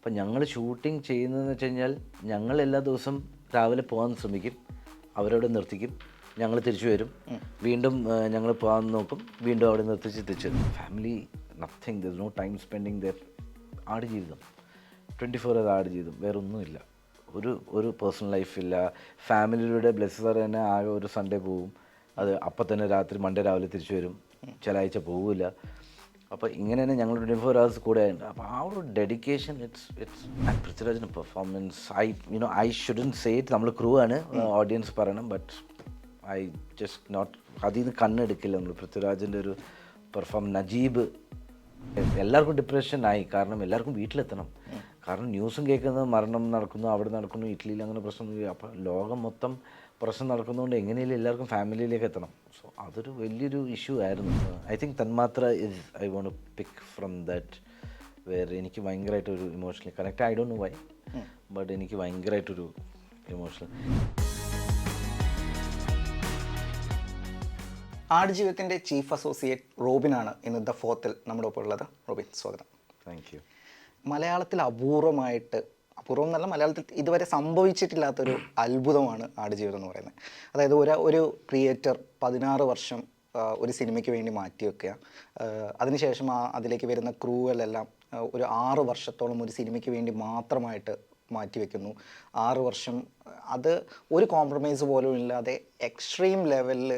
അപ്പം ഞങ്ങൾ ഷൂട്ടിംഗ് ചെയ്യുന്നതെന്ന് വെച്ച് കഴിഞ്ഞാൽ ഞങ്ങൾ എല്ലാ ദിവസം രാവിലെ പോകാൻ ശ്രമിക്കും. അവരവിടെ നിർത്തിക്കും. ഞങ്ങൾ തിരിച്ചു വരും. വീണ്ടും ഞങ്ങൾ പോകാൻ നോക്കും. വീണ്ടും അവിടെ നിർത്തിച്ച് തിരിച്ചു വരും. Family nothing there no time spending there Aadu Jeevitham. Twenty four അത് ആട് ജീവിതം. വേറെ ഒന്നുമില്ല. ഒരു ഒരു പേഴ്സണൽ ലൈഫില്ല ഫാമിലിയുടെ ബ്ലെസ്സർ തന്നെ ആകെ ഒരു സൺഡേ പോവും. അത് അപ്പം തന്നെ രാത്രി മൺഡേ രാവിലെ തിരിച്ചു വരും. ചില ആഴ്ച പോവില്ല അപ്പോൾ ഇങ്ങനെ തന്നെ ഞങ്ങൾ ട്വന്റി ഫോർ ഹവേഴ്സ് കൂടെ ഉണ്ട്. അപ്പോൾ ആ ഒരു ഡെഡിക്കേഷൻ ഇറ്റ്സ് ഇറ്റ്സ് പൃഥ്വിരാജിന്റെ performance I you know I shouldn't say it നമ്മൾ ക്രൂ ആണ് ഓഡിയൻസ് പറയണം ബട്ട് ഐ ജസ്റ്റ് നോട്ട് അതിൽ നിന്ന് കണ്ണെടുക്കില്ല നമ്മൾ പൃഥ്വിരാജിന്റെ ഒരു പെർഫോം നജീബ് എല്ലാവർക്കും ഡിപ്രഷൻ ആയി. കാരണം എല്ലാവർക്കും വീട്ടിലെത്തണം. കാരണം ന്യൂസും കേൾക്കുന്നത് മരണം നടക്കുന്നു അവിടെ നടക്കുന്നു ഇറ്റലിയിൽ അങ്ങനെ പ്രശ്നം അപ്പോൾ ലോകം മൊത്തം പ്രശ്നം നടക്കുന്നതുകൊണ്ട് എങ്ങനെയും എല്ലാവർക്കും ഫാമിലിയിലേക്ക് എത്തണം. സോ അതൊരു വലിയൊരു ഇഷ്യൂ ആയിരുന്നു. I think Thanmathra is I want pick from that വേറെ എനിക്ക് ഭയങ്കരമായിട്ട് ഒരു emotionally connect I don't know why but എനിക്ക് ഭയങ്കരമായിട്ടൊരു ഇമോഷണൽ ആടുജീവിതത്തിന്റെ ചീഫ് അസോസിയേറ്റ് റോബിനാണ് ഇന്ന് ദ ഫോത്തിൽ നമ്മുടെ ഒപ്പം ഉള്ളത് റോബിൻ സ്വാഗതം. താങ്ക് യു മലയാളത്തിൽ അപൂർവമായിട്ട് അപൂർവം എന്നല്ല മലയാളത്തിൽ ഇതുവരെ സംഭവിച്ചിട്ടില്ലാത്തൊരു അത്ഭുതമാണ് ആടുജീവിതം എന്ന് പറയുന്നത്. അതായത് ഒരു ഒരു ക്രിയേറ്റർ പതിനാറ് വർഷം ഒരു സിനിമയ്ക്ക് വേണ്ടി മാറ്റി വെക്കുക. അതിനുശേഷം ആ അതിലേക്ക് വരുന്ന ക്രൂവലെല്ലാം ഒരു ആറ് വർഷത്തോളം ഒരു സിനിമയ്ക്ക് വേണ്ടി മാത്രമായിട്ട് മാറ്റി വെക്കുന്നു. ആറ് വർഷം അത് ഒരു കോംപ്രമൈസ് പോലും ഇല്ലാതെ എക്സ്ട്രീം ലെവലിൽ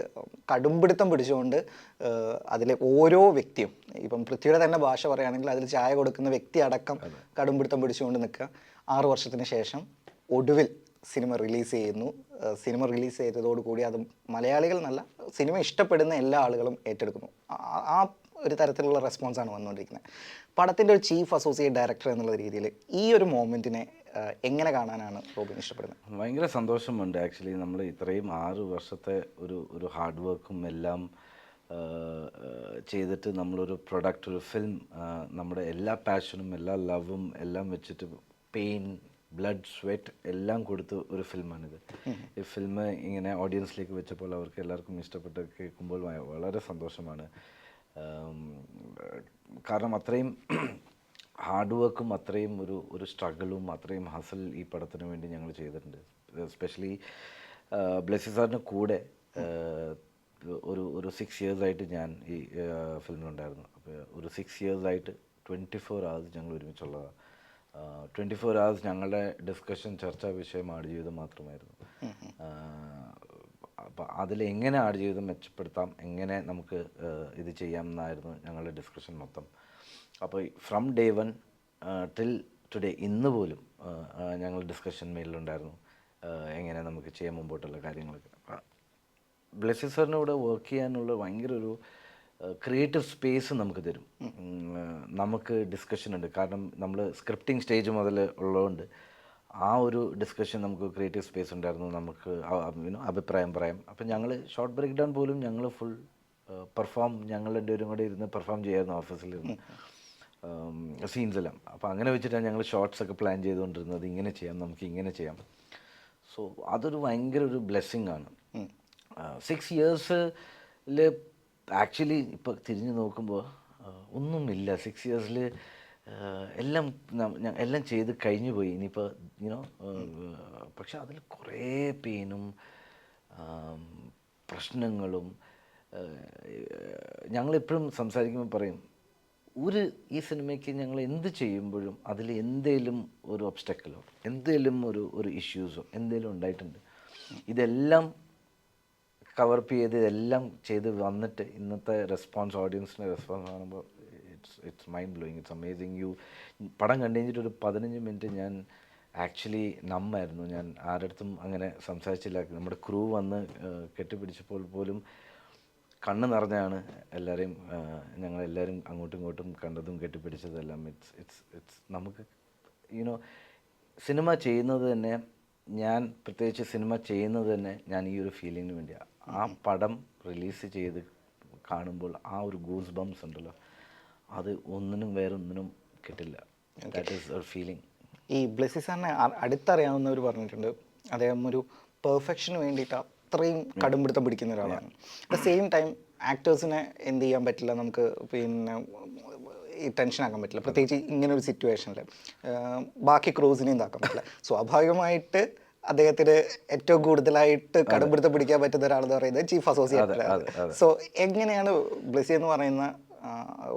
കടുംപിടുത്തം പിടിച്ചുകൊണ്ട് അതിലെ ഓരോ വ്യക്തിയും ഇപ്പം പൃഥ്വിയുടെ തന്നെ ഭാഷ പറയുകയാണെങ്കിൽ അതിൽ ചായ കൊടുക്കുന്ന വ്യക്തി അടക്കം കടുംപിടുത്തം പിടിച്ചുകൊണ്ട് നിൽക്കുക. ആറ് വർഷത്തിന് ശേഷം ഒടുവിൽ സിനിമ റിലീസ് ചെയ്യുന്നു. സിനിമ റിലീസ് ചെയ്തതോടുകൂടി അത് മലയാളികൾ നല്ല സിനിമ ഇഷ്ടപ്പെടുന്ന എല്ലാ ആളുകളും ഏറ്റെടുക്കുന്നു. ആ- ഒരു തരത്തിലുള്ള റെസ്പോൺസാണ് വന്നുകൊണ്ടിരിക്കുന്നത്. പടത്തിന്റെ ഒരു ചീഫ് അസോസിയേറ്റ് ഡയറക്ടർ എന്നുള്ള രീതിയിൽ ഈ ഒരു മോമെന്റിനെ എങ്ങനെ കാണാനാണ് റോബിൻ ഇഷ്ടപ്പെടുന്നത്? ഭയങ്കര സന്തോഷമുണ്ട് ആക്ച്വലി നമ്മൾ ഇത്രയും ആറ് വർഷത്തെ ഒരു ഒരു ഹാർഡ് വർക്കും എല്ലാം ചെയ്തിട്ട് നമ്മളൊരു പ്രൊഡക്റ്റ് ഒരു ഫിലിം നമ്മുടെ എല്ലാ പാഷനും എല്ലാ ലവും എല്ലാം വെച്ചിട്ട് പെയിൻ ബ്ലഡ് സ്വെറ്റ് എല്ലാം കൊടുത്ത് ഒരു ഫിലിമാണിത് ഈ ഫിലിം ഇങ്ങനെ ഓഡിയൻസിലേക്ക് വെച്ചപ്പോൾ അവർക്ക് എല്ലാവർക്കും ഇഷ്ടപ്പെട്ട് കേൾക്കുമ്പോൾ വളരെ സന്തോഷമാണ്. കാരണം അത്രയും ഹാർഡ് വർക്കും അത്രയും ഒരു ഒരു സ്ട്രഗിളും അത്രയും ഹസൽ ഈ പടത്തിന് വേണ്ടി ഞങ്ങൾ ചെയ്തിട്ടുണ്ട്. സ്പെഷ്യലി ബ്ലെസ്സി സാറിന് കൂടെ ഒരു ഒരു സിക്സ് ഇയേഴ്സായിട്ട് ഞാൻ ഈ ഫിലിമിലുണ്ടായിരുന്നു അപ്പോൾ ഒരു സിക്സ് ഇയേഴ്സായിട്ട് ട്വന്റി ഫോർ അവേഴ്സ് ഞങ്ങൾ ഒരുമിച്ചുള്ളതാണ്. ട്വന്റി ഫോർ അവേഴ്സ് ഞങ്ങളുടെ ഡിസ്കഷൻ ചർച്ചാ വിഷയം ആടുജീവിതം മാത്രമായിരുന്നു. അപ്പോൾ അതിൽ എങ്ങനെ ആടുജീവിതം മെച്ചപ്പെടുത്താം എങ്ങനെ നമുക്ക് ഇത് ചെയ്യാം എന്നായിരുന്നു ഞങ്ങളുടെ ഡിസ്കഷൻ മൊത്തം. അപ്പോൾ from day one till today ഇന്ന് പോലും ഞങ്ങൾ ഡിസ്കഷൻ മെയിലുണ്ടായിരുന്നു എങ്ങനെ നമുക്ക് ചെയ്യാൻ മുമ്പോട്ടുള്ള കാര്യങ്ങളൊക്കെ. ബ്ലെസ്സി കൂടെ വർക്ക് ചെയ്യാനുള്ള ഭയങ്കര ഒരു ക്രിയേറ്റീവ് സ്പേസ് നമുക്ക് തരും. നമുക്ക് ഡിസ്കഷൻ ഉണ്ട്. കാരണം നമ്മൾ സ്ക്രിപ്റ്റിംഗ് സ്റ്റേജ് മുതൽ ഉള്ളതുകൊണ്ട് ആ ഒരു ഡിസ്കഷൻ നമുക്ക് ക്രിയേറ്റീവ് സ്പേസ് ഉണ്ടായിരുന്നു. നമുക്ക് അഭിപ്രായം പറയാം. അപ്പം ഞങ്ങൾ ഷോർട്ട് ബ്രേക്ക് ഡൗൺ പോലും ഞങ്ങൾ ഫുൾ പെർഫോം ഞങ്ങൾ രണ്ടുപേരും കൂടെ ഇരുന്ന് പെർഫോം ചെയ്യായിരുന്നു ഓഫീസിലിരുന്ന് സീൻസ് എല്ലാം. അപ്പോൾ അങ്ങനെ വെച്ചിട്ടാണ് ഞങ്ങൾ ഷോർട്സ് ഒക്കെ പ്ലാൻ ചെയ്തുകൊണ്ടിരുന്നത്. ഇങ്ങനെ ചെയ്യാം നമുക്ക് ഇങ്ങനെ ചെയ്യാം. സോ അതൊരു ഭയങ്കര ഒരു ബ്ലെസ്സിങ് ആണ്. സിക്സ് ഇയേഴ്സിൽ ആക്ച്വലി ഇപ്പോൾ തിരിഞ്ഞു നോക്കുമ്പോൾ ഒന്നുമില്ല. സിക്സ് ഇയേഴ്സിൽ എല്ലാം എല്ലാം ചെയ്ത് കഴിഞ്ഞു പോയി. ഇനിയിപ്പോൾ യുനോ പക്ഷെ അതിൽ കുറേ പെയിനും പ്രശ്നങ്ങളും ഞങ്ങളെപ്പോഴും സംസാരിക്കുമ്പോൾ പറയും ഒരു ഈ സിനിമയ്ക്ക് ഞങ്ങൾ എന്ത് ചെയ്യുമ്പോഴും അതിൽ എന്തേലും ഒരു ഒബ്സ്റ്റക്കിളോ എന്തേലും ഒരു ഒരു ഇഷ്യൂസോ എന്തേലും ഉണ്ടായിട്ടുണ്ട്. ഇതെല്ലാം കവറപ്പ് ചെയ്ത് ഇതെല്ലാം ചെയ്ത് വന്നിട്ട് ഇന്നത്തെ റെസ്പോൺസ് ഓഡിയൻസിന്റെ റെസ്പോൺസ് കാണുമ്പോൾ it's it's mind blowing it's amazing you പടം കണ്ടു കഴിഞ്ഞിട്ട് ഒരു പതിനഞ്ച് മിനിറ്റ് ഞാൻ ആക്ച്വലി നമ്മായിരുന്നു ഞാൻ ആരടുത്തും അങ്ങനെ സംസാരിച്ചില്ല. നമ്മുടെ ക്രൂ വന്ന് കെട്ടിപ്പിടിച്ചപ്പോൾ പോലും കണ്ണ് നിറഞ്ഞാണ് എല്ലാവരെയും ഞങ്ങളെല്ലാവരും അങ്ങോട്ടും ഇങ്ങോട്ടും കണ്ടതും കെട്ടിപ്പിടിച്ചതെല്ലാം. ഇറ്റ്സ് ഇറ്റ്സ് ഇറ്റ്സ് നമുക്ക് യുനോ സിനിമ ചെയ്യുന്നത് തന്നെ ഞാൻ പ്രത്യേകിച്ച് സിനിമ ചെയ്യുന്നത് തന്നെ ഞാൻ ഈ ഒരു ഫീലിങ്ങിന് വേണ്ടിയാണ് ആ പടം റിലീസ് ചെയ്ത് കാണുമ്പോൾ ആ ഒരു ഗൂസ് ബംസ് ഉണ്ടല്ലോ. അത് ഒന്നിനും വേറെ ഒന്നിനും കിട്ടില്ല. ദാറ്റ് ഈസ് ഒരു ഫീലിംഗ് ഈ ബ്ലെസ്സി സാറിനെ അടുത്തറിയാവുന്നവർ പറഞ്ഞിട്ടുണ്ട്. അദ്ദേഹം ഒരു പെർഫെക്ഷന് വേണ്ടിയിട്ട് അത്രയും കടുംപിടുത്തം പിടിക്കുന്ന ഒരാളാണ്. അറ്റ് സെയിം ടൈം ആക്ടേഴ്സിനെ എന്ത് ചെയ്യാൻ പറ്റില്ല നമുക്ക് പിന്നെ ഈ ടെൻഷൻ ആക്കാൻ പറ്റില്ല. പ്രത്യേകിച്ച് ഇങ്ങനെ ഒരു സിറ്റുവേഷനിൽ ബാക്കി ക്രൂസിനെ ഇതാക്കാൻ പറ്റില്ല. സ്വാഭാവികമായിട്ട് അദ്ദേഹത്തിന് ഏറ്റവും കൂടുതലായിട്ട് കടുംപിടുത്തം പിടിക്കാൻ പറ്റുന്ന ഒരാളെന്ന് പറയുന്നത് ചീഫ് അസോസിയേറ്റ്. സോ എങ്ങനെയാണ് ബ്ലസി എന്ന് പറയുന്ന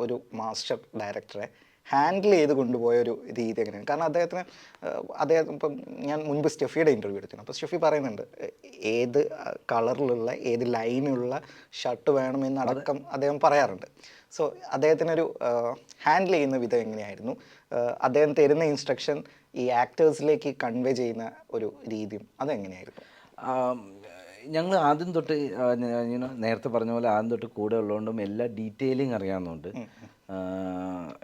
ഒരു മാസ്റ്റർ ഡയറക്ടറെ ഹാൻഡിൽ ചെയ്ത് കൊണ്ടുപോയ ഒരു രീതി എങ്ങനെയാണ്? കാരണം അദ്ദേഹത്തിന് അദ്ദേഹം ഇപ്പം ഞാൻ മുൻപ് സ്റ്റെഫിയുടെ ഇന്റർവ്യൂ എടുത്തിരുന്നു. അപ്പോൾ സ്റ്റെഫി പറയുന്നുണ്ട് ഏത് കളറിലുള്ള ഏത് ലൈനിലുള്ള ഷർട്ട് വേണമെന്നടക്കം അദ്ദേഹം പറയാറുണ്ട്. സോ അദ്ദേഹത്തിനൊരു ഹാൻഡിൽ ചെയ്യുന്ന വിധം എങ്ങനെയായിരുന്നു? അദ്ദേഹം തരുന്ന ഇൻസ്ട്രക്ഷൻ ഈ ആക്ടേഴ്സിലേക്ക് കൺവേ ചെയ്യുന്ന ഒരു രീതിയും അതെങ്ങനെയായിരുന്നു? ഞങ്ങൾ ആദ്യം തൊട്ട് നേരത്തെ പറഞ്ഞ പോലെ ആദ്യം തൊട്ട് കൂടെ ഉള്ളതുകൊണ്ടും എല്ലാ ഡീറ്റെയിലിംഗ് അറിയാവുന്നതുകൊണ്ട്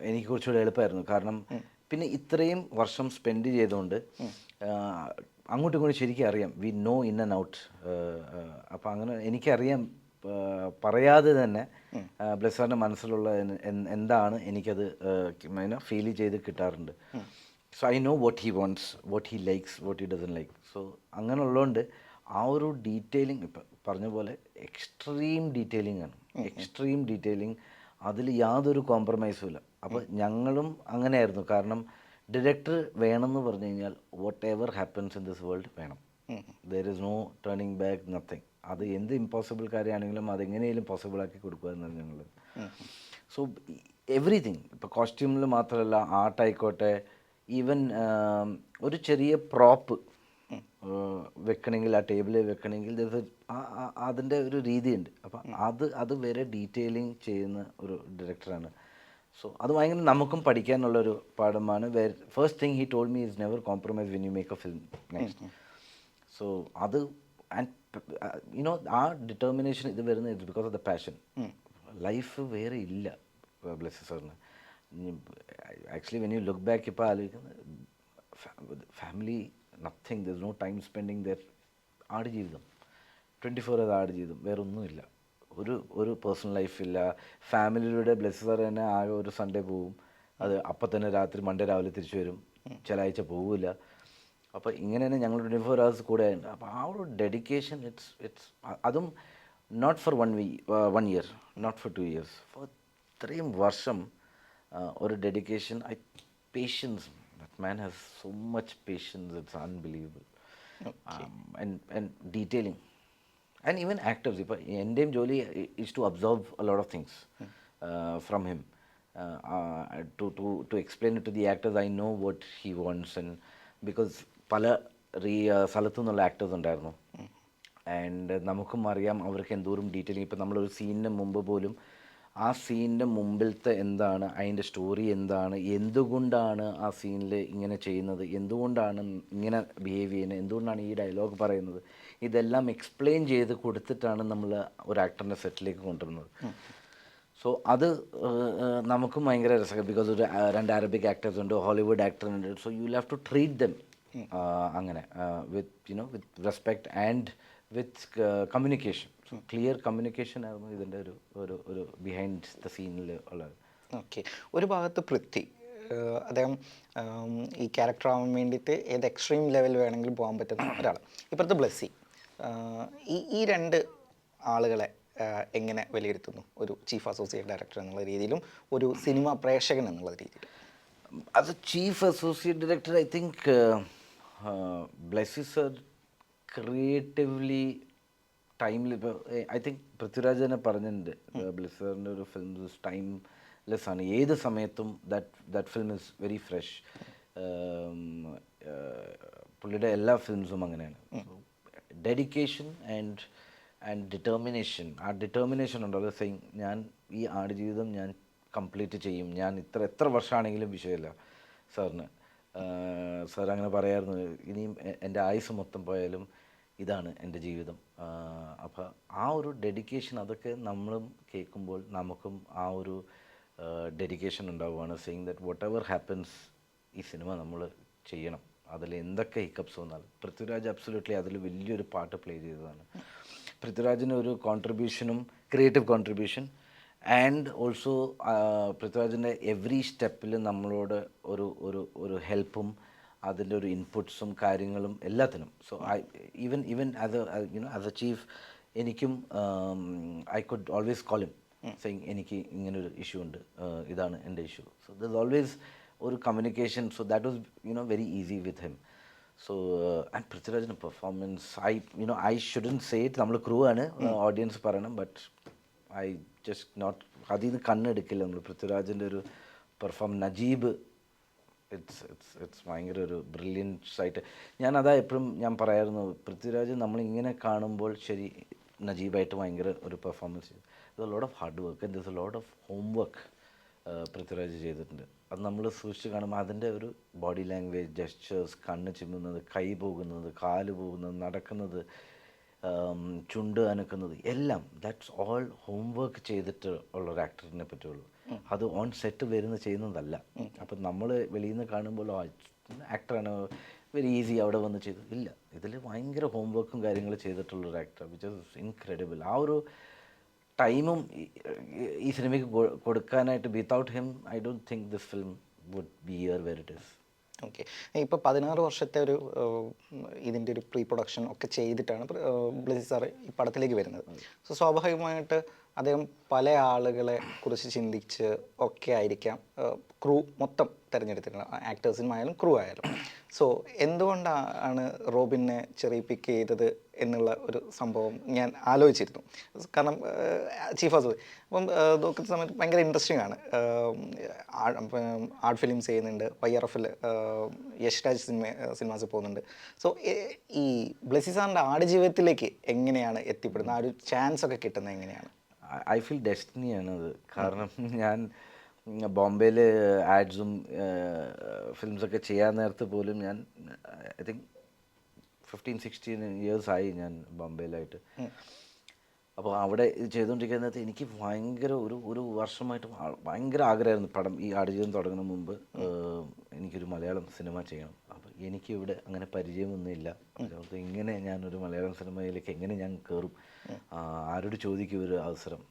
എനിക്ക് കുറച്ചുകൂടെ എളുപ്പമായിരുന്നു. കാരണം പിന്നെ ഇത്രയും വർഷം സ്പെൻഡ് ചെയ്തുകൊണ്ട് അങ്ങോട്ടും ഇങ്ങോട്ടും ശരിക്കും അറിയാം. We know in and out അപ്പം അങ്ങനെ എനിക്കറിയാം പറയാതെ തന്നെ ബ്ലസ്സാറിന്റെ മനസ്സിലുള്ള എന്താണ് എനിക്കത് ഫീൽ ചെയ്ത് കിട്ടാറുണ്ട്. So I know what he wants what he likes what he doesn't like so അങ്ങനെ ഉള്ളതുകൊണ്ട് ആ ഒരു ഡീറ്റെയിലിംഗ് ഇപ്പം പറഞ്ഞ പോലെ എക്സ്ട്രീം ഡീറ്റെയിലിംഗ് ആണ്. എക്സ്ട്രീം ഡീറ്റെയിലിംഗ് അതിൽ യാതൊരു കോംപ്രമൈസും ഇല്ല. അപ്പോൾ ഞങ്ങളും അങ്ങനെയായിരുന്നു. കാരണം ഡയറക്ടർ വേണമെന്ന് പറഞ്ഞു കഴിഞ്ഞാൽ whatever happens in this world വേണം there is no turning back nothing അത് എന്ത് ഇമ്പോസിബിൾ കാര്യമാണെങ്കിലും അതെങ്ങനെയും പോസിബിൾ ആക്കി കൊടുക്കുക എന്നാണ് ഞങ്ങൾ സോ എവറിഥിങ് ഇപ്പോൾ കോസ്റ്റ്യൂമിൽ മാത്രമല്ല ആർട്ടായിക്കോട്ടെ ഈവൻ ഒരു ചെറിയ പ്രോപ്പ് വെക്കണമെങ്കിൽ ആ ടേബിളിൽ വെക്കണമെങ്കിൽ അതിന്റെ ഒരു രീതിയുണ്ട്. അപ്പം അത് അത് വരെ ഡീറ്റെയിലിംഗ് ചെയ്യുന്ന ഒരു ഡയറക്ടറാണ് സോ അത് ഭയങ്കര നമുക്കും പഠിക്കാനുള്ളൊരു പാഠമാണ്. Where first thing he told me is never compromise when you make a film next so അത് ആൻഡ് യുനോ ആ ഡിറ്റർമിനേഷൻ ഇത് വരുന്നത് because of the passion life വേറെ ഇല്ല ബ്ലസ്സസ് സാറിന്. Actually when you look back ഇപ്പോൾ ആലോചിക്കുന്നത് family nothing there no time spending there Aadu Jeevitham. Twenty four അത് ആട് ജീവിതം. വേറെ ഒന്നുമില്ല ഒരു ഒരു പേഴ്സണൽ ലൈഫില്ല ഫാമിലിയുടെ ബ്ലെസ് സാർ തന്നെ ആകെ ഒരു സൺഡേ പോവും. അത് അപ്പം തന്നെ രാത്രി മൺഡേ രാവിലെ തിരിച്ചു വരും. ചില ആഴ്ച പോവില്ല. അപ്പോൾ ഇങ്ങനെ തന്നെ ഞങ്ങൾ ട്വന്റി ഫോർ അവേഴ്സ് കൂടെ ഉണ്ട് അപ്പോൾ ആ ഒരു ഡെഡിക്കേഷൻ ഇറ്റ്സ് ഇറ്റ്സ് അതും not for one we one year not for two years for ഇത്രയും വർഷം ഒരു dedication I patience that man has so much patience it's unbelievable and detailing and even actors ഇപ്പോൾ എന്റെയും ജോലി is to absorb a lot of things from him to to to explain to the actors I know what he wants and because പല റീ സ്ഥലത്തു നിന്നുള്ള actors ഉണ്ടായിരുന്നു. And നമുക്കും അറിയാം അവർക്ക് എന്തോരം ഡീറ്റെയിലിംഗ് ഇപ്പം നമ്മളൊരു സീനിന് മുമ്പ് പോലും ആ സീനിന്റെ മുമ്പിലത്തെ എന്താണ് അതിന്റെ സ്റ്റോറി എന്താണ് എന്തുകൊണ്ടാണ് ആ സീനിൽ ഇങ്ങനെ ചെയ്യുന്നത് എന്തുകൊണ്ടാണ് ഇങ്ങനെ ബിഹേവ് ചെയ്യുന്നത് എന്തുകൊണ്ടാണ് ഈ ഡയലോഗ് പറയുന്നത് ഇതെല്ലാം എക്സ്പ്ലെയിൻ ചെയ്ത് കൊടുത്തിട്ടാണ് നമ്മൾ ഒരു ആക്ടറിനെ സെറ്റിലേക്ക് കൊണ്ടുവരുന്നത്. സോ അത് നമുക്കും ഭയങ്കര രസമാണ് ബിക്കോസ് ഒരു രണ്ട് അറബിക് ആക്ടേഴ്സ് ഉണ്ട് ഹോളിവുഡ് ആക്ടർ ഉണ്ട് so you have to treat them അങ്ങനെ with you know with respect and with communication clear communication ആയിരുന്നു ഇതിന്റെ ഒരു ഒരു ഒരു ബിഹൈൻഡ് ദ സീനിൽ ഉള്ളത്. ഓക്കെ ഒരു ഭാഗത്ത് പൃഥ്വി അദ്ദേഹം ഈ ക്യാരക്ടർ ആവാൻ വേണ്ടിയിട്ട് ഏത് എക്സ്ട്രീം ലെവൽ വേണമെങ്കിലും പോകാൻ പറ്റുന്ന ഒരാൾ ഇപ്പോഴത്തെ ബ്ലസ്സി ഈ ഈ രണ്ട് ആളുകളെ എങ്ങനെ വിലയിരുത്തുന്നു? ഒരു ചീഫ് അസോസിയേറ്റ് ഡയറക്ടർ എന്നുള്ള രീതിയിലും ഒരു സിനിമ പ്രേക്ഷകൻ എന്നുള്ള രീതിയിലും. അത് chief associate director I I sir creatively ടൈമിൽ ഇപ്പോൾ ഐ തിങ്ക് പൃഥ്വിരാജ് തന്നെ പറഞ്ഞിട്ടുണ്ട്. ബ്ലെസ്സറിന്റെ ഒരു ഫിലിം ടൈം ലെസ് ആണ്. ഏത് സമയത്തും that that film is very fresh പുള്ളിയുടെ എല്ലാ ഫിലിംസും അങ്ങനെയാണ്. ഡെഡിക്കേഷൻ ആൻഡ് ആൻഡ് ഡിറ്റർമിനേഷൻ ആ ഡിറ്റർമിനേഷൻ ഉണ്ടല്ലോ സെയിം ഞാൻ ഈ ആടുജീവിതം ഞാൻ കംപ്ലീറ്റ് ചെയ്യും. ഞാൻ ഇത്ര എത്ര വർഷമാണെങ്കിലും വിഷയമില്ല സാറിന്. സാർ അങ്ങനെ പറയായിരുന്നു ഇനിയും എന്റെ ആയുസ് മൊത്തം പോയാലും ഇതാണ് എന്റെ ജീവിതം. അപ്പോൾ ആ ഒരു ഡെഡിക്കേഷൻ അതൊക്കെ നമ്മളും കേൾക്കുമ്പോൾ നമുക്കും ആ ഒരു ഡെഡിക്കേഷൻ ഉണ്ടാവുകയാണ്. Saying that whatever happens ഈ സിനിമ നമ്മൾ ചെയ്യണം. അതിൽ എന്തൊക്കെ ഹിക്കപ്സ് വന്നാലും. പൃഥ്വിരാജ് അബ്സൊല്യൂട്ട്ലി അതിൽ വലിയൊരു പാട്ട് പ്ലേ ചെയ്തതാണ്. പൃഥ്വിരാജിന്റെ ഒരു കോൺട്രിബ്യൂഷനും ക്രിയേറ്റീവ് കോൺട്രിബ്യൂഷൻ ആൻഡ് ഓൾസോ പൃഥ്വിരാജിന്റെ എവറി സ്റ്റെപ്പിൽ നമ്മളോട് ഒരു ഒരു ഒരു ഹെൽപ്പും അതിന്റെ ഒരു ഇൻപുട്സും കാര്യങ്ങളും എല്ലാത്തിനും. സോ ഐ ഈവൻ ഈവൻ അത് you know as a chief എനിക്കും I could always call him saying എനിക്ക് ഇങ്ങനൊരു ഇഷ്യൂ ഉണ്ട് ഇതാണ് എന്റെ ഇഷ്യൂ സോ ദ ഓൾവേസ് ഒരു communication so that was you know very easy with him so and പൃഥ്വിരാജിന്റെ performance I you know I shouldn't say it നമ്മൾ crew ആണ് audience പറയണം ബട്ട് ഐ ജസ്റ്റ് നോട്ട് അതിൽ നിന്ന് കണ്ണെടുക്കില്ല നമ്മൾ പൃഥ്വിരാജിന്റെ ഒരു perform Najeeb. It's it's it's ഭയങ്കര ഒരു ബ്രില്യൻസ് ആയിട്ട് ഞാൻ അതാ എപ്പോഴും ഞാൻ പറയായിരുന്നു പൃഥ്വിരാജ് നമ്മളിങ്ങനെ കാണുമ്പോൾ ശരി നജീബായിട്ട് ഭയങ്കര ഒരു പെർഫോമൻസ് ചെയ്തു. ഇത് load of hard work and this load of home work Prithviraj ചെയ്തിട്ടുണ്ട്. അത് നമ്മൾ സൂക്ഷിച്ച് കാണുമ്പോൾ അതിന്റെ ഒരു ബോഡി ലാംഗ്വേജ് ജസ്റ്റേഴ്സ് കണ്ണ് ചിമ്മുന്നത് കൈ പോകുന്നത് കാൽ പോകുന്നത് നടക്കുന്നത് ചുണ്ട് അനക്കുന്നത് എല്ലാം. ദാറ്റ്സ് ഓൾ ഹോം വർക്ക് ചെയ്തിട്ട് ഉള്ള ഒരു ആക്ടറിനെ പറ്റുള്ളൂ അത് ഓൺ സെറ്റ് വരുന്ന ചെയ്യുന്നതല്ല. അപ്പം നമ്മൾ വെളിയിൽ നിന്ന് കാണുമ്പോൾ ആക്ടറാണ് വെരി ഈസി അവിടെ വന്ന് ചെയ്തു. ഇല്ല. ഇതിൽ ഭയങ്കര ഹോം വർക്കും കാര്യങ്ങൾ ചെയ്തിട്ടുള്ള ഒരു ആക്ടർ വിച്ച് ഇസ് ഇൻക്രെഡിബിൾ ആ ഒരു ടൈമും ഈ സിനിമയ്ക്ക് കൊടുക്കാനായിട്ട് without him I don't think this film would be here where it is okay. ഇപ്പോൾ പതിനാറ് വർഷത്തെ ഒരു ഇതിന്റെ ഒരു പ്രീ പ്രൊഡക്ഷൻ ഒക്കെ ചെയ്തിട്ടാണ് സാർ ബ്ലസി സാറ് ഈ പടത്തിലേക്ക് വരുന്നത്. സോ സ്വാഭാവികമായിട്ട് അദ്ദേഹം പല ആളുകളെ കുറിച്ച് ചിന്തിച്ച് ഒക്കെ ആയിരിക്കാം ക്രൂ മൊത്തം തിരഞ്ഞെടുത്തിട്ടുള്ളത് ആക്ടേഴ്സിനുമായാലും ക്രൂ ആയാലും സോ എന്തുകൊണ്ടാണ് റോബിനെ ചെറിയ പിക്ക് ചെയ്തത് എന്നുള്ള ഒരു സംഭവം ഞാൻ ആലോചിച്ചിരുന്നു. കാരണം ചീഫ് ഹൗസ് അപ്പം നോക്കുന്ന സമയത്ത് ഭയങ്കര ഇൻട്രസ്റ്റിംഗ് ആണ്. ആർട്ട് ഫിലിംസ് ചെയ്യുന്നുണ്ട്. വൈ ആർ എഫിൽ യശ്രാജ് സിനിമ സിനിമാസിൽ പോകുന്നുണ്ട്. സോ ഈ ബ്ലസി സാറിന്റെ ആടുജീവിതത്തിലേക്ക് എങ്ങനെയാണ് എത്തിപ്പെടുന്നത്? ആ ഒരു ചാൻസ് ഒക്കെ കിട്ടുന്നത് എങ്ങനെയാണ്? ഐ ഫീൽ ഡെസ്റ്റിനിയാണ് അത്. കാരണം ഞാൻ ബോംബെയിൽ ആഡ്സും ഫിലിംസൊക്കെ ചെയ്യാൻ നേരത്ത് പോലും ഞാൻ I think fifteen sixteen years ആയി ഞാൻ ബോംബെയിലായിട്ട്. അപ്പോൾ അവിടെ ഇത് ചെയ്തുകൊണ്ടിരിക്കുന്നത് എനിക്ക് ഭയങ്കര ഒരു ഒരു വർഷമായിട്ട് ഭയങ്കര ആഗ്രഹമായിരുന്നു പടം ഈ ആടുജീവിതം തുടങ്ങുന്ന മുമ്പ് എനിക്കൊരു മലയാളം സിനിമ ചെയ്യണം. അപ്പോൾ എനിക്കിവിടെ അങ്ങനെ പരിചയമൊന്നുമില്ല. അതുകൊണ്ട് ഇങ്ങനെ ഞാനൊരു മലയാളം സിനിമയിലേക്ക് എങ്ങനെ ഞാൻ കയറും ആരോട് ചോദിക്കും ഒരു അവസരം.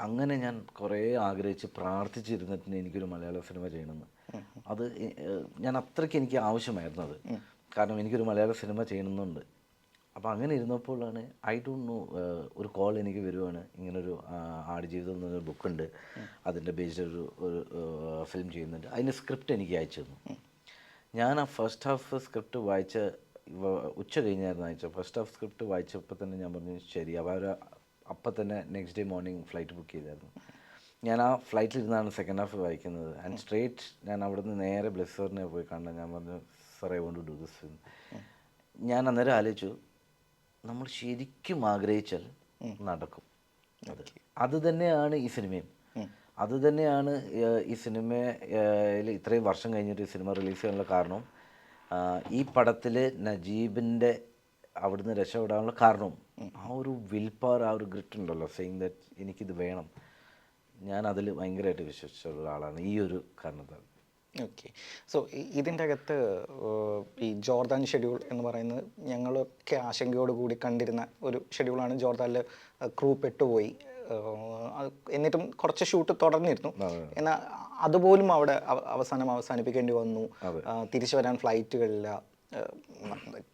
അങ്ങനെ ഞാൻ കുറേ ആഗ്രഹിച്ച് പ്രാർത്ഥിച്ചിരുന്നിട്ട് എനിക്കൊരു മലയാള സിനിമ ചെയ്യണമെന്ന്. അത് ഞാൻ അത്രയ്ക്ക് എനിക്ക് ആവശ്യമായിരുന്നു അത്. കാരണം എനിക്കൊരു മലയാള സിനിമ ചെയ്യണമെന്നുണ്ട്. അപ്പോൾ അങ്ങനെ ഇരുന്നപ്പോഴാണ് ഐ ഡോണ്ട് നോ ഒരു കോൾ എനിക്ക് വരുവാണ്. ഇങ്ങനൊരു ആടുജീവിതം എന്നൊരു ബുക്കുണ്ട്. അതിന്റെ ബേസ്ഡ് ഒരു ഒരു ഫിലിം ചെയ്യുന്നുണ്ട്. അതിന്റെ സ്ക്രിപ്റ്റ് എനിക്ക് അയച്ചു തന്നു. ഞാൻ ആ ഫസ്റ്റ് ഹാഫ് സ്ക്രിപ്റ്റ് വായിച്ച ഉച്ച കഴിഞ്ഞായിരുന്നു അയച്ചത് ഫസ്റ്റ് ഹാഫ് സ്ക്രിപ്റ്റ് വായിച്ചപ്പോൾ തന്നെ ഞാൻ പറഞ്ഞു ശരി. അവർ അപ്പം തന്നെ next day morning flight book ചെയ്തായിരുന്നു. ഞാൻ ആ ഫ്ലൈറ്റിൽ ഇരുന്നാണ് സെക്കൻഡ് ഹാഫ് വായിക്കുന്നത്. ആൻഡ് സ്ട്രേറ്റ് ഞാൻ അവിടുന്ന് നേരെ ബ്ലെസ്സറിനെ പോയി കണ്ട ഞാൻ പറഞ്ഞു sir I want to do this ഞാൻ അന്നേരം ആലോചിച്ചു നമ്മൾ ശരിക്കും ആഗ്രഹിച്ചാൽ നടക്കും. അത് അത് തന്നെയാണ് ഈ സിനിമയും. അത് തന്നെയാണ് ഈ സിനിമയിൽ ഇത്രയും വർഷം കഴിഞ്ഞിട്ട് ഈ സിനിമ റിലീസ് ചെയ്യാനുള്ള കാരണം. ഈ പടത്തിൽ നജീബിന്റെ അവിടുന്ന് രക്ഷപ്പെടാനുള്ള കാരണം ആ ഒരു വിൽ പവർ ആ ഒരു ഗ്രിറ്റ് ഉണ്ടല്ലോ സെയിങ് ദറ്റ് എനിക്കിത് വേണം. ഞാൻ അതിൽ ഭയങ്കരമായിട്ട് വിശ്വസിച്ച ഒരാളാണ്. ഈ ഒരു കാരണത്താൽ. ഓക്കെ സോ ഇതിന്റെ അകത്ത് ഈ ജോർദാൻ ഷെഡ്യൂൾ എന്ന് പറയുന്നത് ഞങ്ങളൊക്കെ ആശങ്കയോട് കൂടി കണ്ടിരുന്ന ഒരു ഷെഡ്യൂളാണ് ജോർദാനിൽ ക്രൂ പെട്ടുപോയി. എന്നിട്ടും കുറച്ച് ഷൂട്ട് തുടർന്നിരുന്നു. എന്നാൽ അതുപോലും അവിടെ അവസാനം അവസാനിപ്പിക്കേണ്ടി വന്നു. തിരിച്ചു വരാൻ ഫ്ലൈറ്റുകളില്ല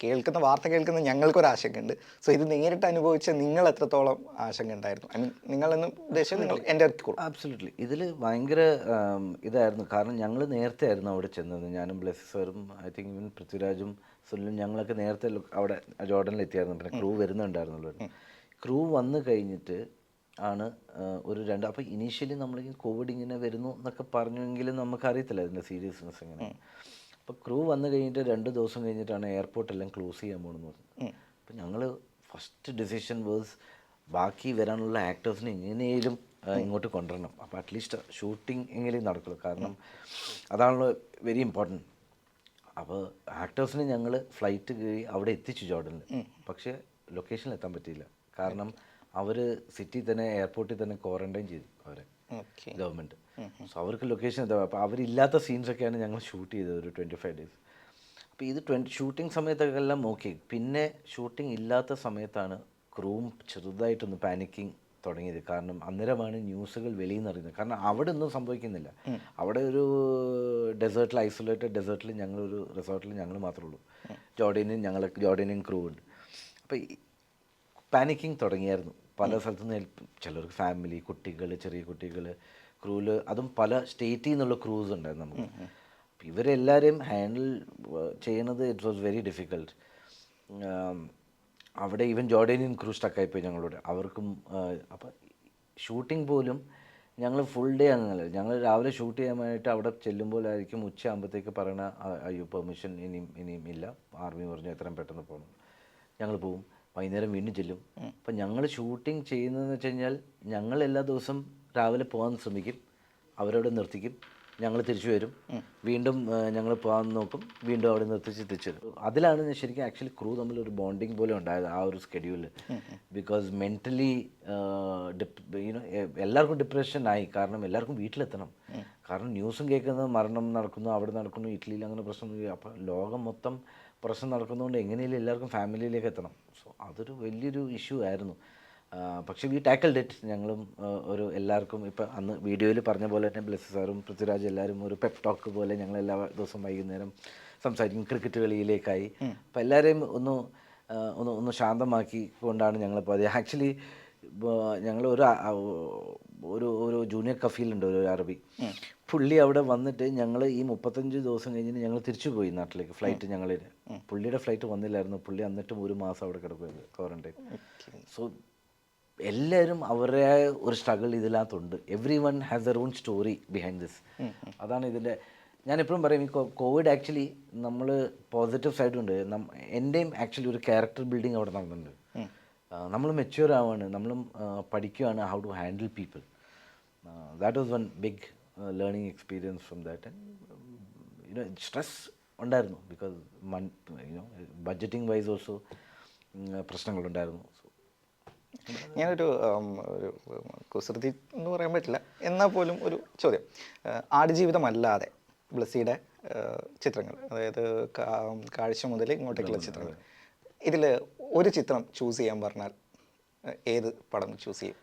കേൾക്കുന്ന വാർത്ത കേൾക്കുന്ന ഞങ്ങൾക്കൊരു ആശങ്കയുണ്ട്. സോ ഇത് നേരിട്ട് അനുഭവിച്ച നിങ്ങൾ എത്രത്തോളം ആശങ്ക ഉണ്ടായിരുന്നു ഐ മീൻ നിങ്ങളെന്ന് ഉദ്ദേശിച്ചത് നിങ്ങൾ എന്റെ ആബ്സൊല്യൂട്ട്ലി ഇതിൽ ഭയങ്കര ഇതായിരുന്നു. കാരണം ഞങ്ങൾ നേരത്തെ ആയിരുന്നു അവിടെ ചെന്നത്. ഞാനും ബ്ലെസ് സാറും ഐ തിങ്ക് ഇവൻ പൃഥ്വിരാജും സുനിലും ഞങ്ങളൊക്കെ നേരത്തെ അവിടെ ജോർഡനിൽ എത്തിയായിരുന്നു പിന്നെ ക്രൂ വരുന്നുണ്ടായിരുന്നുള്ളൂ ക്രൂ വന്നു കഴിഞ്ഞിട്ട് ആണ് ഒരു രണ്ട് അപ്പോൾ ഇനീഷ്യലി നമ്മളിങ്ങനെ കോവിഡ് ഇങ്ങനെ വരുന്നു എന്നൊക്കെ പറഞ്ഞുവെങ്കിലും നമുക്കറിയത്തില്ല അതിന്റെ സീരിയസ്നെസ് എങ്ങനെ. അപ്പോൾ ക്രൂ വന്നു കഴിഞ്ഞിട്ട് രണ്ട് ദിവസം കഴിഞ്ഞിട്ടാണ് എയർപോർട്ടെല്ലാം ക്ലോസ് ചെയ്യാൻ പോകണമെന്ന് പറഞ്ഞത്. അപ്പോൾ ഞങ്ങൾ ഫസ്റ്റ് ഡിസിഷൻ വേഴ്സ് ബാക്കി വരാനുള്ള ആക്ടേഴ്സിനെ എങ്ങനെയും ഇങ്ങോട്ട് കൊണ്ടുവരണം. അപ്പോൾ അറ്റ്ലീസ്റ്റ് ഷൂട്ടിംഗ് എങ്കിലും നടക്കുള്ളൂ. കാരണം അതാണല്ലോ വെരി ഇമ്പോർട്ടന്റ് അപ്പോൾ ആക്ടേഴ്സിനെ ഞങ്ങൾ ഫ്ലൈറ്റ് കയറി അവിടെ എത്തിച്ചു ജോർഡനിൽ പക്ഷേ ലൊക്കേഷനിൽ എത്താൻ പറ്റിയില്ല. കാരണം അവർ സിറ്റി തന്നെ എയർപോർട്ടിൽ തന്നെ ക്വാറന്റൈൻ ചെയ്തു അവരെ. ഗവൺമെന്റ് സോ അവർക്ക് ലൊക്കേഷൻ എന്താ അപ്പോൾ അവരില്ലാത്ത സീൻസൊക്കെയാണ് ഞങ്ങൾ ഷൂട്ട് ചെയ്തത് ഒരു ട്വന്റി ഫൈവ് ഡേയ്സ് അപ്പോൾ ഇത് ട്വന്റി ഷൂട്ടിംഗ് സമയത്തൊക്കെ എല്ലാം ഓക്കെ പിന്നെ ഷൂട്ടിംഗ് ഇല്ലാത്ത സമയത്താണ് ക്രൂം ചെറുതായിട്ടൊന്ന് പാനിക്കിങ് തുടങ്ങിയത്. കാരണം അന്നേരമാണ് ന്യൂസുകൾ വെളിയിൽ നിന്ന് അറിയുന്നത്. കാരണം അവിടെ ഒന്നും സംഭവിക്കുന്നില്ല അവിടെ ഒരു ഡെസേർട്ടിൽ ഐസൊലേറ്റഡ് ഡെസേർട്ടിൽ ഞങ്ങളൊരു റിസോർട്ടിൽ ഞങ്ങൾ മാത്രമേ ഉള്ളൂ. ജോർഡേനിയും ഞങ്ങൾ ജോർഡേനിയൻ ക്രൂ ഉണ്ട്. അപ്പോൾ പാനിക്കിങ് തുടങ്ങിയായിരുന്നു. പല സ്ഥലത്തു നിന്ന് ചിലർക്ക് ഫാമിലി കുട്ടികൾ ചെറിയ കുട്ടികൾ ക്രൂൽ അതും പല സ്റ്റേറ്റിൽ നിന്നുള്ള ക്രൂസ് ഉണ്ടായിരുന്നു നമുക്ക്. ഇവരെല്ലാവരെയും ഹാൻഡിൽ ചെയ്യുന്നത് ഇറ്റ് വാസ് വെരി ഡിഫിക്കൾട്ട് അവിടെ ഈവൻ ജോർഡേനിയൻ ക്രൂ സ്റ്റക്കായിപ്പോയി ഞങ്ങളോട്. അവർക്കും അപ്പം ഷൂട്ടിംഗ് പോലും ഞങ്ങൾ ഫുൾ ഡേ അങ്ങനെ ഞങ്ങൾ രാവിലെ ഷൂട്ട് ചെയ്യാൻ വേണ്ടിയിട്ട് അവിടെ ചെല്ലുമ്പോഴായിരിക്കും ഉച്ചയാകുമ്പോഴത്തേക്ക് പറയണ അയ്യോ പെർമിഷൻ ഇനിയും ഇനിയും ഇല്ല. ആർമി പറഞ്ഞു എത്രയും പെട്ടെന്ന് പോകണം ഞങ്ങൾ പോവും. വൈകുന്നേരം വീണ്ടും ചെല്ലും. അപ്പം ഞങ്ങൾ ഷൂട്ടിംഗ് ചെയ്യുന്നതെന്ന് വെച്ച് കഴിഞ്ഞാൽ ഞങ്ങൾ എല്ലാ ദിവസം രാവിലെ പോകാൻ ശ്രമിക്കും. അവരവിടെ നിർത്തിക്കും. ഞങ്ങൾ തിരിച്ചു വരും. വീണ്ടും ഞങ്ങൾ പോകാൻ നോക്കും. വീണ്ടും അവിടെ നിർത്തിച്ച് തിരിച്ചു വരും. അതിലാണ് ശരിക്കും ആക്ച്വലി ക്രൂ തമ്മിൽ ഒരു ബോണ്ടിങ് പോലെ ഉണ്ടായത് ആ ഒരു സ്കെഡ്യൂളിൽ ബിക്കോസ് മെന്റലി യുനോ എല്ലാവർക്കും ഡിപ്രഷൻ ആയി. കാരണം എല്ലാവർക്കും വീട്ടിലെത്തണം. കാരണം ന്യൂസും കേൾക്കുന്നത് മരണം നടക്കുന്നു അവിടെ നടക്കുന്നു ഇറ്റലിയിൽ അങ്ങനെ പ്രശ്നം അപ്പോൾ ലോകം മൊത്തം പ്രശ്നം നടക്കുന്നതുകൊണ്ട് എങ്ങനെയും എല്ലാവർക്കും ഫാമിലിയിലേക്ക് എത്തണം. സോ അതൊരു വലിയൊരു ഇഷ്യൂ ആയിരുന്നു. പക്ഷേ വി ടാക്കിൾ ഡിറ്റ് ഞങ്ങളും ഒരു എല്ലാവർക്കും ഇപ്പം അന്ന് വീഡിയോയിൽ പറഞ്ഞ പോലെ തന്നെ ബ്ലസ് സാറും പൃഥ്വിരാജ് എല്ലാവരും ഒരു പെപ് ടോക്ക് പോലെ ഞങ്ങൾ എല്ലാ ദിവസവും വൈകുന്നേരം സംസാരിക്കും ക്രിക്കറ്റ് കളിയിലേക്കായി അപ്പം എല്ലാവരെയും ഒന്ന് ഒന്ന് ഒന്ന് ശാന്തമാക്കി കൊണ്ടാണ് ഞങ്ങളിപ്പോൾ അത്. ആക്ച്വലി ഞങ്ങൾ ഒരു ഒരു ഒരു ജൂനിയർ കഫീലുണ്ട് ഒരു അറബി. പുള്ളി അവിടെ വന്നിട്ട് ഞങ്ങൾ ഈ മുപ്പത്തഞ്ച് ദിവസം കഴിഞ്ഞിട്ട് ഞങ്ങൾ തിരിച്ചു പോയി നാട്ടിലേക്ക് ഫ്ലൈറ്റ് ഞങ്ങളിൽ പുള്ളിയുടെ ഫ്ലൈറ്റ് വന്നില്ലായിരുന്നു പുള്ളി എന്നിട്ടും ഒരു മാസം അവിടെ കിടക്കുന്നത് ക്വാറന്റൈൻ സോ എല്ലാവരും അവരുടെ ഒരു സ്ട്രഗിൾ ഇതിനകത്തുണ്ട്. Everyone has their own story behind this അതാണ് ഇതിന്റെ ഞാൻ എപ്പോഴും പറയും ഈ കോവിഡ് ആക്ച്വലി നമ്മൾ പോസിറ്റീവ് സൈഡുണ്ട് എന്റെയും ആക്ച്വലി ഒരു ക്യാരക്ടർ ബിൽഡിങ് അവിടെ നടന്നിട്ടുണ്ട്. നമ്മൾ മെച്യൂർ ആവുകയാണ് നമ്മളും പഠിക്കുകയാണ് how to handle people that was one big learning experience from that you know stress ഉണ്ടായിരുന്നു because money you know budgeting wise also പ്രശ്നങ്ങളുണ്ടായിരുന്നു. So ഞാനൊരു ഒരു കുസൃതി എന്ന് പറയാൻ പറ്റില്ല. എന്നാൽ പോലും ഒരു ചോദ്യം. ആടുജീവിതമല്ലാതെ ബ്ലസ്സിയുടെ ചിത്രങ്ങൾ അതായത് കാഴ്ച മുതൽ ഇങ്ങോട്ടേക്കുള്ള ചിത്രങ്ങൾ. ഇതിൽ ഒരു ചിത്രം ചൂസ് ചെയ്യാൻ പറഞ്ഞാൽ ഏത് പടം ചൂസ് ചെയ്യും?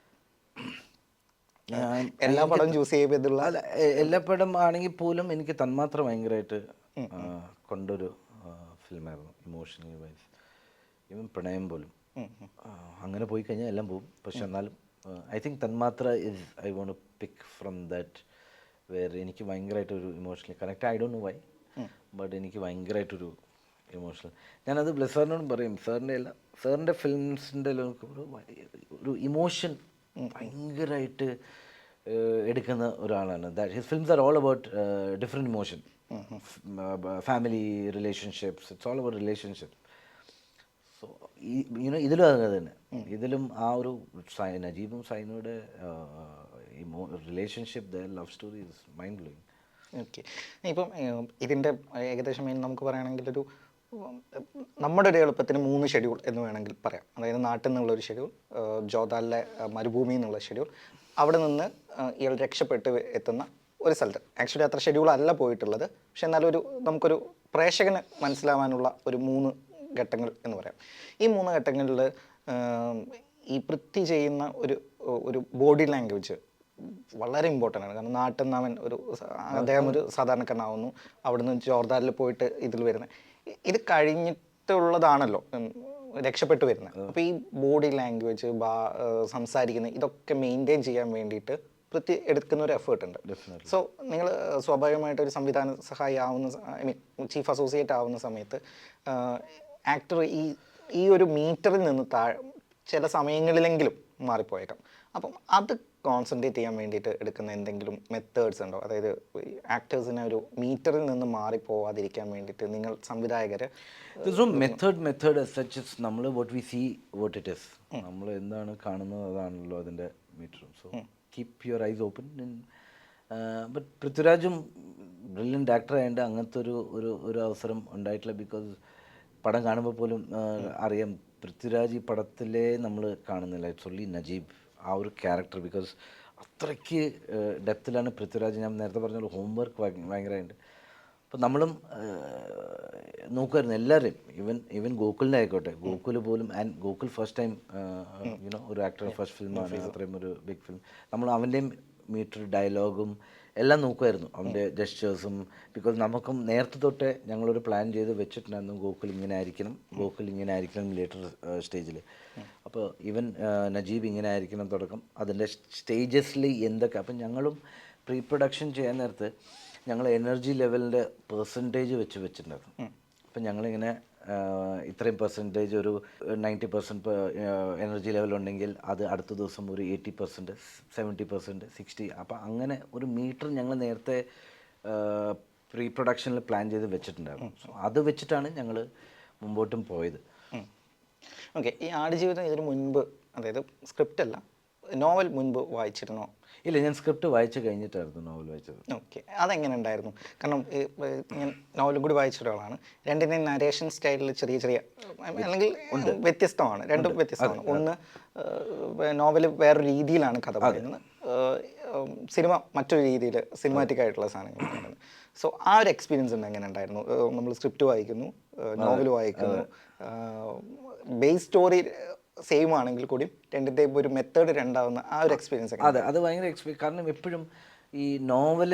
എല്ലാ പടം ചൂസ് ചെയ്യുമ്പോഴുള്ള അല്ല എല്ലാ പടം ആണെങ്കിൽ പോലും എനിക്ക് തന്മാത്ര ഭയങ്കരമായിട്ട് കൊണ്ടൊരു ഫിലിമായിരുന്നു ഇമോഷണലി വൈസ് ഇവൻ പ്രണയം പോലും. അങ്ങനെ പോയി കഴിഞ്ഞാൽ എല്ലാം പോകും. പക്ഷെ എന്നാലും I think Thanmathra is I want pick from that where എനിക്ക് ഭയങ്കരമായിട്ട് ഒരു emotionally connect I don't know why but എനിക്ക് ഭയങ്കരമായിട്ടൊരു ഇമോഷണൽ ഞാനത് ബ്ലസ് സാറിനോടും പറയും സാറിന്റെ എല്ലാ സാറിന്റെ ഫിലിംസിന്റെ ഒരു ഒരു ഇമോഷൻ ഭയങ്കരമായിട്ട് എടുക്കുന്ന ഒരാളാണ്. That his films are all about different emotion family relationships it's all about relationship ഇതിലും അങ്ങനെ തന്നെ. ഇതിലും ആ ഒരു നജീബും സൈനയുടെ relationship love story is mind blowing okay ഇപ്പം ഇതിന്റെ ഏകദേശം നമുക്ക് പറയുകയാണെങ്കിൽ ഒരു നമ്മുടെ ഒരു എളുപ്പത്തിന് മൂന്ന് ഷെഡ്യൂൾ എന്ന് വേണമെങ്കിൽ പറയാം. അതായത് നാട്ടിൽ നിന്നുള്ള ഒരു ഷെഡ്യൂൾ ജോദാലിലെ ഏഹ്, മരുഭൂമി എന്നുള്ള ഷെഡ്യൂൾ അവിടെ നിന്ന് ഇയാൾ രക്ഷപ്പെട്ട് എത്തുന്ന ഒരു സ്ഥലത്ത്. ആക്ച്വലി അത്ര ഷെഡ്യൂൾ അല്ല പോയിട്ടുള്ളത്. പക്ഷെ എന്നാലും ഒരു നമുക്കൊരു പ്രേക്ഷകന് മനസ്സിലാവാനുള്ള ഒരു മൂന്ന് ഘട്ടങ്ങൾ എന്ന് പറയാം. ഈ മൂന്ന് ഘട്ടങ്ങളിൽ ഈ പൃഥ്വി ചെയ്യുന്ന ഒരു ഒരു ബോഡി ലാംഗ്വേജ് വളരെ ഇമ്പോർട്ടന്റ് ആണ്. കാരണം നാട്ടിൽ നിന്ന് ഒരു അദ്ദേഹം ഒരു സാധാരണക്കാരനാവുന്നു. അവിടുന്ന് ജോർദാനിൽ പോയിട്ട് ഇതിൽ വരുന്നത് ഇത് കഴിഞ്ഞിട്ടുള്ളതാണല്ലോ രക്ഷപ്പെട്ടു വരുന്നത്. അപ്പോൾ ഈ ബോഡി ലാംഗ്വേജ് ബാ സംസാരിക്കുന്ന ഇതൊക്കെ മെയിന്റെയിൻ ചെയ്യാൻ വേണ്ടിയിട്ട് പ്രതി എടുക്കുന്ന ഒരു എഫേർട്ട് ഉണ്ട്. സോ നിങ്ങൾ സ്വാഭാവികമായിട്ട് ഒരു സംവിധാന സഹായി ആവുന്ന ഐ മീൻ ചീഫ് അസോസിയേറ്റ് ആവുന്ന സമയത്ത് ആക്ടർ ഈ ഈ ഒരു മീറ്ററിൽ നിന്ന് താഴെ ചില സമയങ്ങളിലെങ്കിലും മാറിപ്പോയേക്കാം. അപ്പം അത് കോൺസെൻട്രേറ്റ് ചെയ്യാൻ വേണ്ടിയിട്ട് എടുക്കുന്ന എന്തെങ്കിലും മെത്തേഡ്സ് ഉണ്ടോ? അതായത് ആക്ടേഴ്സിനെ ഒരു മീറ്ററിൽ നിന്ന് മാറിപ്പോവാതിരിക്കാൻ വേണ്ടിയിട്ട് നിങ്ങൾ സംവിധായകർ മെത്തേഡ് മെത്തേഡ് സച്ച് നമ്മൾ what we see what it is നമ്മൾ എന്താണ് കാണുന്നത് അതാണല്ലോ അതിന്റെ മീറ്ററും so keep your eyes open but പൃഥ്വിരാജും brilliant actor ആയതുകൊണ്ട് അങ്ങനത്തെ ഒരു ഒരു ഒരു അവസരം ഉണ്ടായിട്ടില്ല ബിക്കോസ് പടം കാണുമ്പോൾ പോലും അറിയാം. പൃഥ്വിരാജ് ഈ പടത്തിലെ നമ്മൾ കാണുന്നില്ല. ഇറ്റ്സ് സൊല്ലി നജീബ് ആ ഒരു ക്യാരക്ടർ ബിക്കോസ് അത്രയ്ക്ക് ഡെപ്തിലാണ് പൃഥ്വിരാജ്. ഞാൻ നേരത്തെ പറഞ്ഞ ഹോംവർക്ക് ഭയങ്കരമായിട്ട് അപ്പോൾ നമ്മളും നോക്കുമായിരുന്നു എല്ലാവരെയും ഈവൻ ഈവൻ ഗോകുലിന്റെ ആയിക്കോട്ടെ. ഗോകുൽ പോലും and Gokul first time you know ഒരു ആക്ടർ ഫസ്റ്റ് ഫിലിമാണ് അത്രയും ഒരു ബിഗ് ഫിലിം നമ്മൾ അവന്റെയും മീറ്റർ ഡയലോഗും എല്ലാം നോക്കുമായിരുന്നു അവന്റെ ജസ്റ്റേഴ്സും ബിക്കോസ് നമുക്കും നേരത്തെ തൊട്ടേ ഞങ്ങളൊരു പ്ലാൻ ചെയ്ത് വെച്ചിട്ടുണ്ടായിരുന്നു ഗോകുൽ ഇങ്ങനെ ആയിരിക്കണം ഗോകുൽ ഇങ്ങനെ ആയിരിക്കണം ലേറ്റർ സ്റ്റേജിൽ അപ്പോൾ ഇവൻ നജീബ് ഇങ്ങനെ ആയിരിക്കണം തുടക്കം. അതിന്റെ സ്റ്റേജസിൽ എന്തൊക്കെ അപ്പം ഞങ്ങളും പ്രീ പ്രൊഡക്ഷൻ ചെയ്യാൻ നേരത്ത് ഞങ്ങൾ എനർജി ലെവലിന്റെ പെർസെന്റേജ് വെച്ച് വെച്ചിട്ടുണ്ടായിരുന്നു. അപ്പം ഞങ്ങളിങ്ങനെ ഇത്രയും പെർസെന്റേജ് ഒരു നയന്റി പെർസെന്റ് എനർജി ലെവൽ ഉണ്ടെങ്കിൽ അത് അടുത്ത ദിവസം ഒരു eighty percent seventy percent sixty അപ്പോൾ അങ്ങനെ ഒരു മീറ്റർ ഞങ്ങൾ നേരത്തെ പ്രീ പ്രൊഡക്ഷനിൽ പ്ലാൻ ചെയ്ത് വെച്ചിട്ടുണ്ടായിരുന്നു. സോ അത് വെച്ചിട്ടാണ് ഞങ്ങൾ മുമ്പോട്ടും പോയത്. ഓക്കെ ഈ ആടുജീവിതം ഇതിന് മുൻപ് അതായത് സ്ക്രിപ്റ്റ് അല്ല നോവൽ മുൻപ് വായിച്ചിരുന്നോ? ഇല്ല ഞാൻ സ്ക്രിപ്റ്റ് വായിച്ചു കഴിഞ്ഞിട്ടായിരുന്നു നോവൽ വായിച്ചത് ഓക്കെ അതെങ്ങനെ ഉണ്ടായിരുന്നു? കാരണം ഞാൻ നോവലും കൂടി വായിച്ച ഒരാളാണ്. രണ്ടിന്റെയും നരേഷൻ സ്റ്റൈലിൽ ചെറിയ ചെറിയ അല്ലെങ്കിൽ വ്യത്യസ്തമാണ്. രണ്ടും വ്യത്യസ്തമാണ്. ഒന്ന് നോവൽ വേറൊരു രീതിയിലാണ് കഥ പറയുന്നത്. സിനിമ മറ്റൊരു രീതിയിൽ സിനിമാറ്റിക് ആയിട്ടുള്ള സാധനങ്ങൾ സോ ആ ഒരു എക്സ്പീരിയൻസ് എങ്ങനെ ഉണ്ടായിരുന്നു? നമ്മൾ സ്ക്രിപ്റ്റ് വായിക്കുന്നു നോവൽ വായിക്കുന്നു. ബേസ് സ്റ്റോറി സെയിം ആണെങ്കിൽ കൂടി രണ്ടിന്റെയും ഒരു മെത്തേഡ് രണ്ടാവുന്ന ആ ഒരു എക്സ്പീരിയൻസ് അതെ അത് ഭയങ്കര എക്സ്പീരിയൻസ് കാരണം എപ്പോഴും ഈ നോവൽ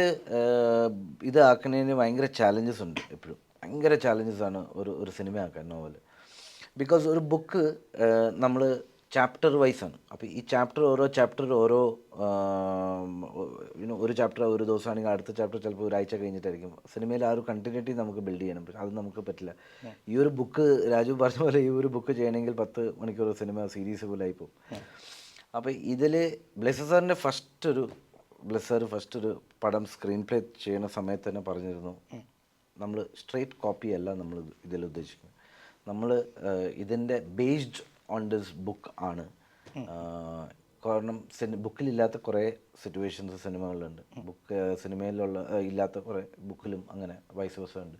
ഇതാക്കുന്നതിന് ഭയങ്കര ചാലഞ്ചസ് ഉണ്ട് എപ്പോഴും. ഭയങ്കര ചാലഞ്ചസ് ആണ് ഒരു ഒരു സിനിമ ആക്കാൻ നോവൽ ബിക്കോസ് ഒരു ബുക്ക് നമ്മൾ ചാപ്റ്റർ വൈസ് ആണ്. അപ്പോൾ ഈ ചാപ്റ്റർ ഓരോ ചാപ്റ്റർ ഓരോ യുനോ ഒരു ചാപ്റ്റർ ഒരു ദിവസമാണെങ്കിൽ അടുത്ത ചാപ്റ്റർ ചിലപ്പോൾ ഒരാഴ്ച കഴിഞ്ഞിട്ടായിരിക്കും. സിനിമയിൽ ആ ഒരു കണ്ടിന്യൂറ്റി നമുക്ക് ബിൽഡ് ചെയ്യണം. പക്ഷെ അത് നമുക്ക് പറ്റില്ല. ഈ ഒരു ബുക്ക് രാജു പറഞ്ഞ പോലെ ഈ ഒരു ബുക്ക് ചെയ്യണമെങ്കിൽ പത്ത് മണിക്കൂർ സിനിമ സീരീസ് പോലെ ആയിപ്പോവും അപ്പോൾ ഇതിൽ ബ്ലെസ് സാറിന്റെ ഫസ്റ്റ് ഒരു ബ്ലെസർ ഫസ്റ്റ് ഒരു പടം സ്ക്രീൻ പ്ലേ ചെയ്യുന്ന സമയത്ത് തന്നെ പറഞ്ഞിരുന്നു. നമ്മൾ സ്ട്രേറ്റ് കോപ്പി അല്ല നമ്മൾ ഇതിൽ ഉദ്ദേശിക്കുന്നത്. നമ്മൾ ഇതിന്റെ ബേസ്ഡ് ഓൺ ദിസ് ബുക്ക് ആണ്. കാരണം സിനി ബുക്കിലില്ലാത്ത കുറേ സിറ്റുവേഷൻസ് സിനിമകളിലുണ്ട്. ബുക്ക് സിനിമയിലുള്ള ഇല്ലാത്ത കുറേ ബുക്കിലും അങ്ങനെ വൈസ് വസ ഉണ്ട്.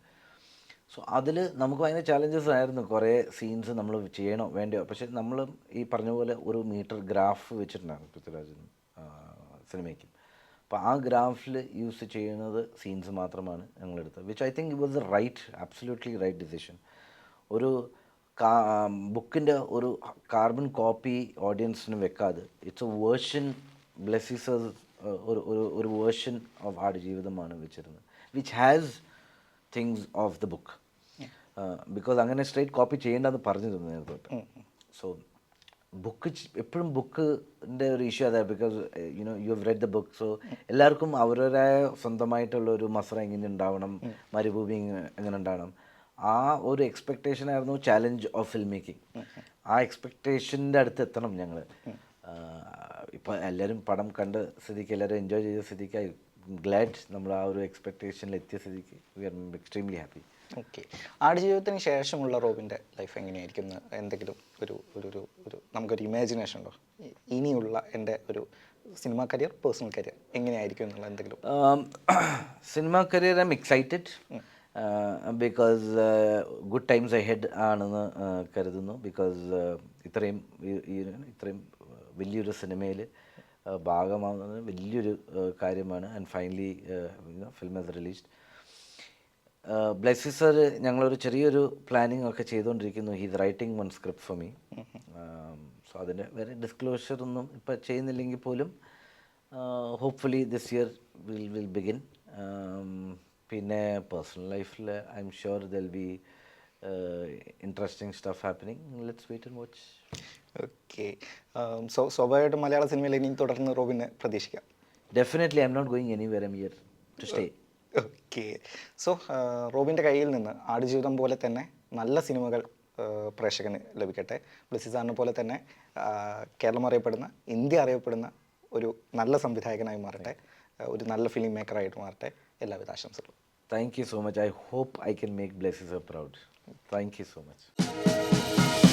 സോ അതിൽ നമുക്ക് ഭയങ്കര ചാലഞ്ചസ് ആയിരുന്നു കുറേ സീൻസ് നമ്മൾ ചെയ്യണോ വേണ്ടയോ? പക്ഷെ നമ്മൾ ഈ പറഞ്ഞ പോലെ ഒരു മീറ്റർ ഗ്രാഫ് വെച്ചിട്ടുണ്ടായിരുന്നു പൃഥ്വിരാജൻ സിനിമയ്ക്ക്. അപ്പോൾ ആ ഗ്രാഫിൽ യൂസ് ചെയ്യുന്നത് സീൻസ് മാത്രമാണ് ഞങ്ങളെടുത്തത് which I think it was the right absolutely right decision ഒരു ബുക്കിന്റെ ഒരു കാർബൺ കോപ്പി ഓഡിയൻസിന് വെക്കാതെ. ഇറ്റ്സ് എ വേർഷൻ ബ്ലെസ്സിസ് ഒരു ഒരു ഒരു വേർഷൻ ഓഫ് ആട് ജീവിതമാണ് വെച്ചിരുന്നത്. Which has things of the book because അങ്ങനെ സ്ട്രേറ്റ് കോപ്പി ചെയ്യേണ്ടെന്ന് പറഞ്ഞിരുന്നു നേരത്തെ. സോ ബുക്ക് എപ്പോഴും ബുക്കിന്റെ ഒരു ഇഷ്യൂ അതാണ് because you know you have read the book so എല്ലാവർക്കും അവരുടേതായ സ്വന്തമായിട്ടുള്ള ഒരു മസറ എങ്ങനെ ഉണ്ടാവണം. മരുഭൂമി എങ്ങനെ ഉണ്ടാവണം. ആ ഒരു എക്സ്പെക്റ്റേഷൻ ആയിരുന്നു ചാലഞ്ച് ഓഫ് ഫിൽം മേക്കിംഗ് ആ എക്സ്പെക്റ്റേഷന്റെ അടുത്ത് എത്തണം ഞങ്ങൾ ഇപ്പോൾ എല്ലാവരും പടം കണ്ട് സ്ഥിതിക്ക് എല്ലാവരും എൻജോയ് ചെയ്ത സ്ഥിതിക്ക് ഐ ഗ്ലാഡ് നമ്മൾ ആ ഒരു എക്സ്പെക്റ്റേഷനിൽ എത്തിയ സ്ഥിതിക്ക് we are extremely happy okay ആടുജീവിതത്തിന് ശേഷമുള്ള റോബിന്റെ ലൈഫ് എങ്ങനെയായിരിക്കും എന്തെങ്കിലും ഒരു ഒരു ഒരു ഒരു നമുക്കൊരു ഇമാജിനേഷൻ ഉണ്ടോ? ഇനിയുള്ള എന്റെ ഒരു സിനിമ കരിയർ പേഴ്സണൽ കരിയർ എങ്ങനെയായിരിക്കും എന്നുള്ള എന്തെങ്കിലും. Cinema career I'm excited because good times ahead ആണെന്ന് uh, കരുതുന്നു. ബിക്കോസ് ഇത്രയും ഈ- ഈ ഇത്രയും വലിയൊരു സിനിമയിൽ ഭാഗമാകുന്നത് വലിയൊരു uh, കാര്യമാണ്. And finally film has released Blessy sir ഞങ്ങളൊരു ചെറിയൊരു പ്ലാനിങ് ഒക്കെ ചെയ്തുകൊണ്ടിരിക്കുന്നു. He's writing one script for me so അതിന്റെ വേറെ ഡിസ്ക്ലോഷർ ഒന്നും ഇപ്പം ചെയ്യുന്നില്ലെങ്കിൽ പോലും hopefully this year will will begin പിന്നെ പേഴ്സണൽ ലൈഫിൽ I'm sure there'll be interesting stuff happening let's wait and watch okay so സ്വാഭാവികമായിട്ടും മലയാള സിനിമയിൽ ഇനിയും തുടർന്ന് റോബിനെ പ്രതീക്ഷിക്കാം. Definitely I'm not going anywhere am here to stay okay so റോബിന്റെ കയ്യിൽ നിന്ന് ആടുജീവിതം പോലെ തന്നെ നല്ല സിനിമകൾ ആ, പ്രേക്ഷകന് ലഭിക്കട്ടെ. ബ്ലസ്സി സാറിനെ പോലെ തന്നെ ആ, കേരളം അറിയപ്പെടുന്ന ഇന്ത്യ അറിയപ്പെടുന്ന ഒരു നല്ല സംവിധായകനായി മാറട്ടെ. ആ, ഒരു നല്ല ഫിലിം മേക്കറായിട്ട് മാറട്ടെ. എല്ലാവിധ ആശംസകളും. Thank you so much. I hope I can make Blesses her proud. Thank you so much.